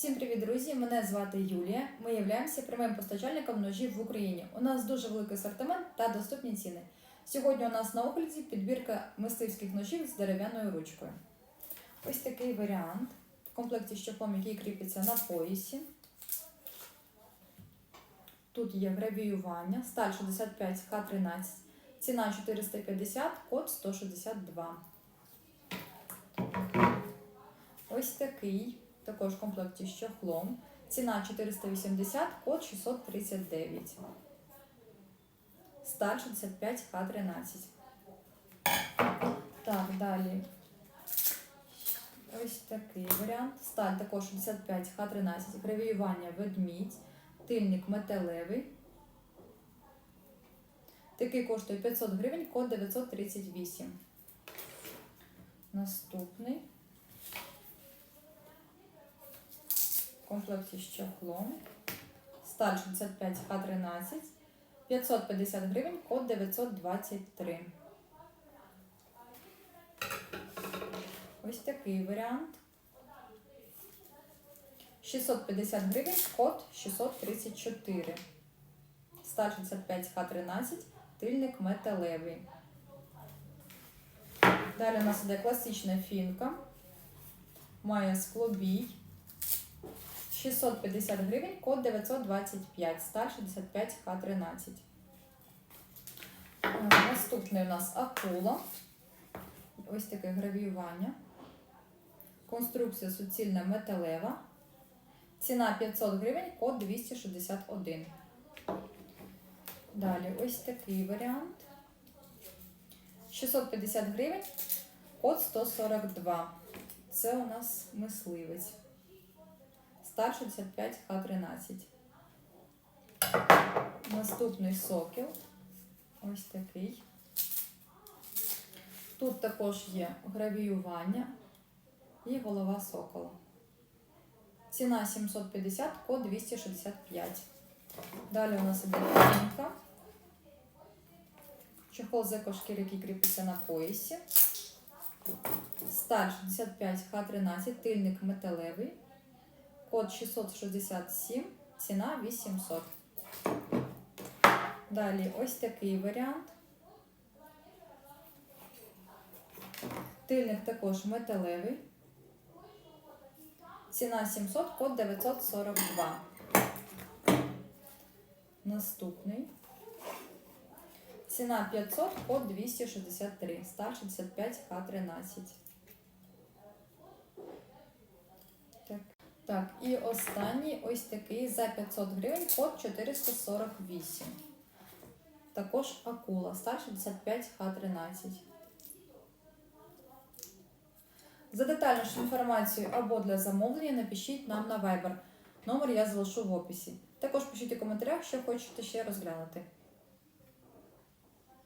Всім привіт, друзі! Мене звати Юлія. Ми являємося прямим постачальником ножів в Україні. У нас дуже великий асортимент та доступні ціни. Сьогодні у нас на огляді підбірка мисливських ножів з дерев'яною ручкою. Ось такий варіант в комплекті з який кріпиться на поясі. Тут є гравіювання, сталь 65 Х13, ціна 450, код 162. Ось такий, також в комплекті з чохлом. Ціна 480, код 639. Сталь 65 Х13. Так, далі. Ось такий варіант. Сталь також 65 Х13. Гравіювання ведмідь. Тильник металевий. Такий коштує 500 гривень, код 938. Наступний. Комплекті з чохлом. Сталь 65 Х13. 550 гривень, код 923. Ось такий варіант. 650 гривень, код 634. Сталь 65 Х13, тильник металевий. Далі у нас іде класична фінка. Має склобій. 650 гривень, код 925, сталь 65 Х13. Е, Наступний у нас акула. Ось таке гравіювання. Конструкція суцільна металева. Ціна 500 гривень, код 261. Далі ось такий варіант. 650 гривень, код 142. Це у нас мисливець. Стар 65 Х13. Наступний сокіл. Ось такий. Тут також є гравіювання і голова сокола. Ціна 750, код 265. Далі у нас іде фінка. Чехол з екошкіри, який кріпиться на поясі. Сталь 65 Х13, тильник металевий. Код 667, ціна 800. Далі ось такий варіант. Тильник також металевий. Ціна 700, код 942. Наступний. Ціна 500, код 263. Сталь 65 Х13. Так. і останній ось такий за 500 гривень, код 448. Також акула, сталь 65 Х13. За детальнішу інформацію або для замовлення напишіть нам на Viber. Номер я залишу в описі. Також пишіть у коментарях, що хочете ще розглянути.